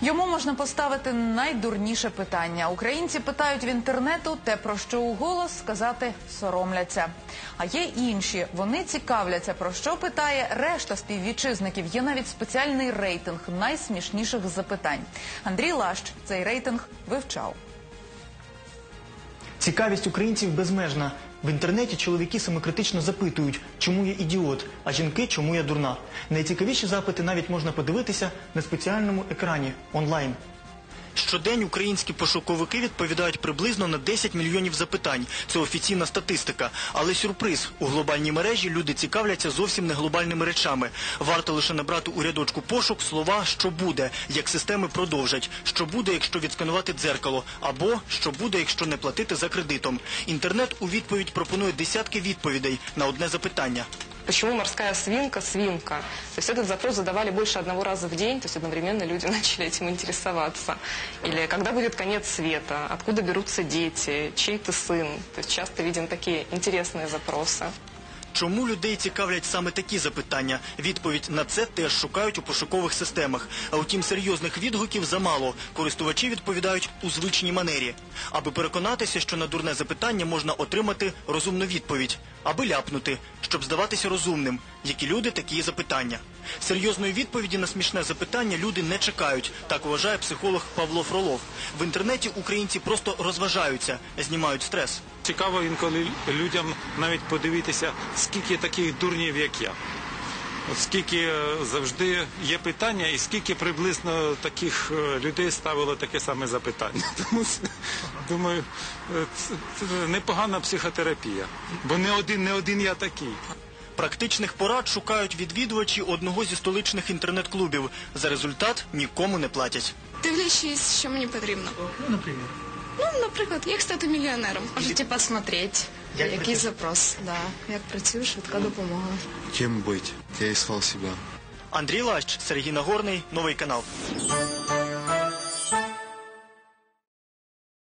Йому можна поставити найдурніше питання. Українці питають в інтернету те, про що у голос сказати соромляться. А є інші. Вони цікавляться, про що питає решта співвітчизників. Є навіть спеціальний рейтинг найсмішніших запитань. Андрій Лащ цей рейтинг вивчав. Цікавість українців безмежна. В інтернеті чоловіки самокритично запитують, чому я ідіот, а жінки, чому я дурна. Найцікавіші запити навіть можна подивитися на спеціальному екрані онлайн. Щодень українські пошуковики відповідають приблизно на 10 мільйонів запитань. Це офіційна статистика. Але сюрприз у глобальній мережі люди цікавляться зовсім не глобальними речами. Варто лише набрати у рядочку пошук слова що буде, як системи продовжать, що буде, якщо відсканувати дзеркало, або що буде, якщо не платити за кредитом. Інтернет у відповідь пропонує десятки відповідей на одне запитання. Почему морская свинка свинка? То есть этот запрос задавали больше одного раза в день, то есть одновременно люди начали этим интересоваться. Или когда будет конец света? Откуда берутся дети? Чей ты сын? То есть часто видим такие интересные запросы. Чому людей цікавлять саме такі запитання? Відповідь на це теж шукають у пошукових системах. А утім, серйозних відгуків замало. Користувачі відповідають у звичній манері. Аби переконатися, що на дурне запитання можна отримати розумну відповідь, аби ляпнути, щоб здаватися розумним. Які люди, такі запитання. Серйозної відповіді на смішне запитання люди не чекають. Так вважає психолог Павло Фролов. В інтернеті українці просто розважаються, знімають стрес. Цікаво інколи людям навіть подивитися, скільки таких дурнів, як я. Скільки е, завжди є питання, і скільки приблизно таких е, людей ставило таке саме запитання. Тому думаю, е, це непогана психотерапія. Бо не один, не один я такий. Практичних порад шукають відвідувачі одного зі столичних інтернет-клубів. За результат нікому не платять. Дивлячись, що мені потрібно. Ну, наприклад. Ну, наприклад, як стати мільйонером. Можете посмотреть, Як який працює? запрос. Да. Як працює швидка допомога. Кем быть? Я искал себя. Андрій Лащ, Сергій Нагорний, новий канал.